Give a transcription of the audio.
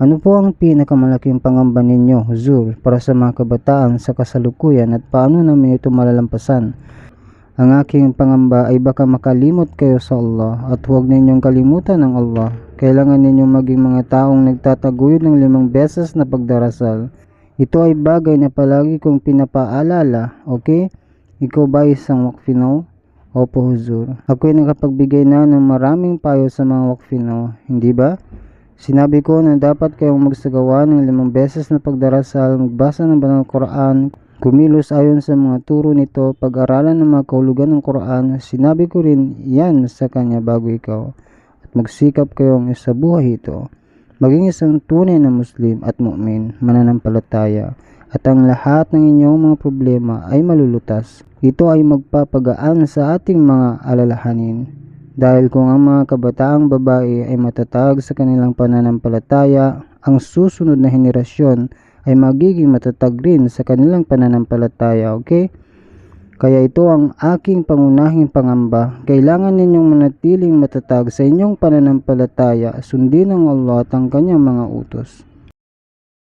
Ano po ang pinakamalaking pangamba ninyo, Huzur, para sa mga kabataan sa kasalukuyan at paano namin ito malalampasan? Ang aking pangamba ay baka makalimot kayo sa Allah at huwag ninyong kalimutan ang Allah. Kailangan ninyong maging mga taong nagtataguyod ng limang beses na pagdarasal. Ito ay bagay na palagi kong pinapaalala, okay? Ikaw ba isang wakfino? Opo, Huzur. Ako'y nakapagbigay na ng maraming payo sa mga wakfino, hindi ba? Sinabi ko na dapat kayong magsagawa ng limang beses na pagdarasal, magbasa ng banal Quran, kumilos ayon sa mga turo nito, pag-aralan ng mga kahulugan ng Quran. Sinabi ko rin yan sa kanya bago ikaw. At magsikap kayong isabuhay ito. Maging isang tunay na Muslim at mu'min, mananampalataya. At ang lahat ng inyong mga problema ay malulutas. Ito ay magpapagaan sa ating mga alalahanin. Dahil kung ang mga kabataang babae ay matatag sa kanilang pananampalataya, ang susunod na henerasyon ay magiging matatag rin sa kanilang pananampalataya, okay? Kaya ito ang aking pangunahing pangamba. Kailangan ninyong manatiling matatag sa inyong pananampalataya, sundin ang Allah at ang kanyang mga utos.